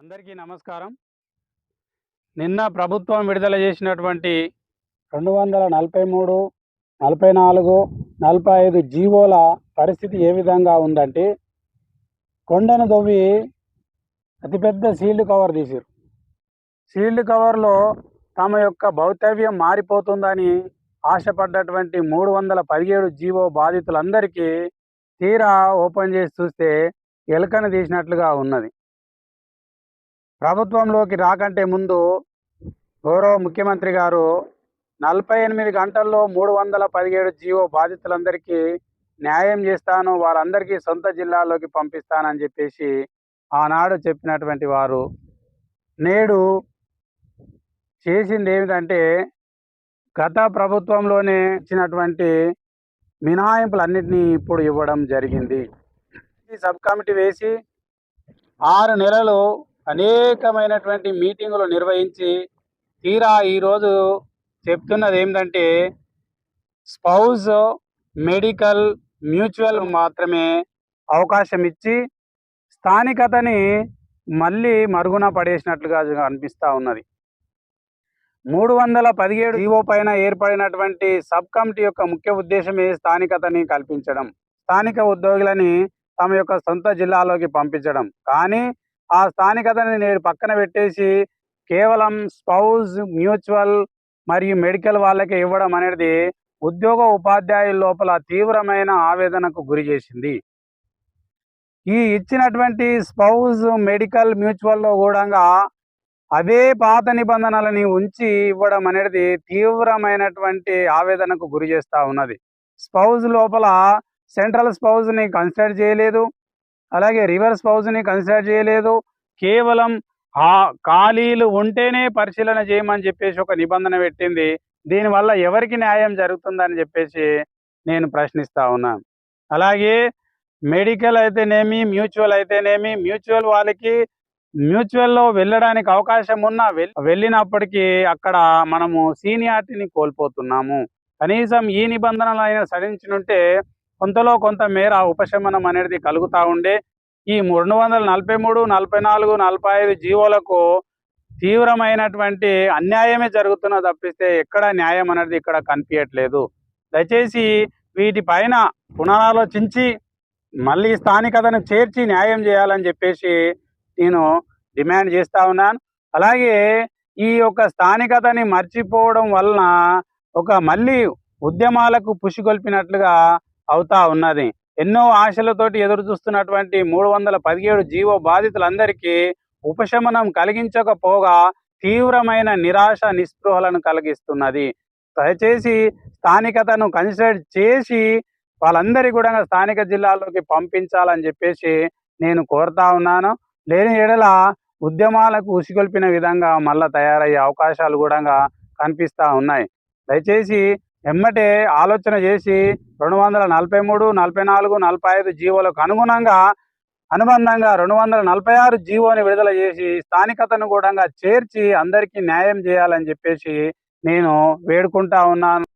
అందరికీ నమస్కారం. నిన్న ప్రభుత్వం విడుదల చేసినటువంటి రెండు వందల నలభై మూడు నలభై నాలుగు నలభై ఐదు జీవోల పరిస్థితి ఏ విధంగా ఉందంటే కొండను దొవ్వి అతిపెద్ద సీల్డ్ కవర్ తీసారు సీల్డ్ కవర్లో తమ యొక్క భౌతవ్యం మారిపోతుందని ఆశపడ్డటువంటి మూడు వందల పదిహేడు జీవో బాధితులందరికీ తీరా ఓపెన్ చేసి చూస్తే ఎలుకను తీసినట్లుగా ఉన్నది. ప్రభుత్వంలోకి రాకంటే ముందు గౌరవ ముఖ్యమంత్రి గారు నలభై ఎనిమిది గంటల్లో మూడు వందల పదిహేడు జీవో బాధితులందరికీ న్యాయం చేస్తాను వారందరికీ సొంత జిల్లాలోకి పంపిస్తానని చెప్పేసి ఆనాడు చెప్పినటువంటి వారు. నేడు చేసింది ఏమిటంటే గత ప్రభుత్వంలోనే ఇచ్చినటువంటి మినహాయింపులన్నింటినీ ఇప్పుడు ఇవ్వడం జరిగింది. ఈ సబ్ కమిటీ వేసి ఆరు నెలలు అనేకమైనటువంటి మీటింగులు నిర్వహించి తీరా ఈరోజు చెప్తున్నది ఏంటంటే స్పౌజ్ మెడికల్ మ్యూచువల్ మాత్రమే అవకాశం ఇచ్చి స్థానికతని మళ్ళీ మరుగున పడేసినట్లుగా అనిపిస్తూ ఉన్నది. మూడు వందల పదిహేడు జీవో పైన ఏర్పడినటువంటి సబ్ కమిటీ యొక్క ముఖ్య ఉద్దేశమే స్థానికతని కల్పించడం. స్థానిక ఉద్యోగులని తమ యొక్క సొంత జిల్లాలోకి పంపించడం. కానీ ఆ స్థానికతని నేడు పక్కన పెట్టేసి కేవలం స్పౌజ్ మ్యూచువల్ మరియు మెడికల్ వాళ్ళకి ఇవ్వడం అనేది ఉద్యోగ ఉపాధ్యాయుల లోపల తీవ్రమైన ఆవేదనకు గురి చేసింది. ఈ ఇచ్చినటువంటి స్పౌజ్ మెడికల్ మ్యూచువల్లో కూడా అదే పాత నిబంధనలని ఉంచి ఇవ్వడం అనేది తీవ్రమైనటువంటి ఆవేదనకు గురి చేస్తూ ఉన్నది. స్పౌజ్ లోపల సెంట్రల్ స్పౌజ్ని కన్సిడర్ చేయలేదు. అలాగే రివర్స్ పౌజ్ని కన్సిడర్ చేయలేదు. కేవలం ఆ ఖాళీలు ఉంటేనే పరిశీలన చేయమని చెప్పేసి ఒక నిబంధన పెట్టింది. దీనివల్ల ఎవరికి న్యాయం జరుగుతుందని చెప్పేసి నేను ప్రశ్నిస్తా ఉన్నాను అలాగే మెడికల్ అయితేనేమి మ్యూచువల్ అయితేనేమి మ్యూచువల్ వాళ్ళకి మ్యూచువల్లో వెళ్ళడానికి అవకాశం ఉన్నా వెళ్ళినప్పటికీ అక్కడ మనము సీనియారిటీని కోల్పోతున్నాము. కనీసం ఈ నిబంధనలు అయినా సడించినుంటే కొంతలో కొంత మేర ఉపశమనం అనేది కలుగుతూ ఉండే. ఈ రెండు వందల నలభై మూడు నలభై నాలుగు నలభై ఐదు జీవోలకు తీవ్రమైనటువంటి అన్యాయమే జరుగుతున్న తప్పిస్తే ఎక్కడ న్యాయం అనేది ఇక్కడ కనిపించట్లేదు దయచేసి వీటిపైన పునరాలోచించి మళ్ళీ స్థానికతను చేర్చి న్యాయం చేయాలని చెప్పేసి నేను డిమాండ్ చేస్తా ఉన్నాను. అలాగే ఈ యొక్క స్థానికతని మర్చిపోవడం వలన ఒక మళ్ళీ ఉద్యమాలకు పుషిగొల్పినట్లుగా అవుతా ఉన్నది. ఎన్నో ఆశలతోటి ఎదురు చూస్తున్నటువంటి మూడు వందల పదిహేడు జీవో బాధితులందరికీ ఉపశమనం కలిగించకపోగా తీవ్రమైన నిరాశ నిస్పృహలను కలిగిస్తున్నది. దయచేసి స్థానికతను కన్సిడర్ చేసి వాళ్ళందరి కూడా స్థానిక జిల్లాలోకి పంపించాలని చెప్పేసి నేను కోరుతా ఉన్నాను. లేని ఎడల ఉద్యమాలకు ఉసిగొల్పిన విధంగా మళ్ళా తయారయ్యే అవకాశాలు కూడా కనిపిస్తూ ఉన్నాయి. దయచేసి ఎమ్మటే ఆలోచన చేసి రెండు వందల నలభై మూడు నలభై నాలుగు నలభై ఐదు జీవోలకు అనుగుణంగా అనుబంధంగా రెండు వందల నలభై ఆరు జీవోని విడుదల చేసి స్థానికతను కూడా చేర్చి అందరికీ న్యాయం చేయాలని చెప్పేసి నేను వేడుకుంటా ఉన్నాను.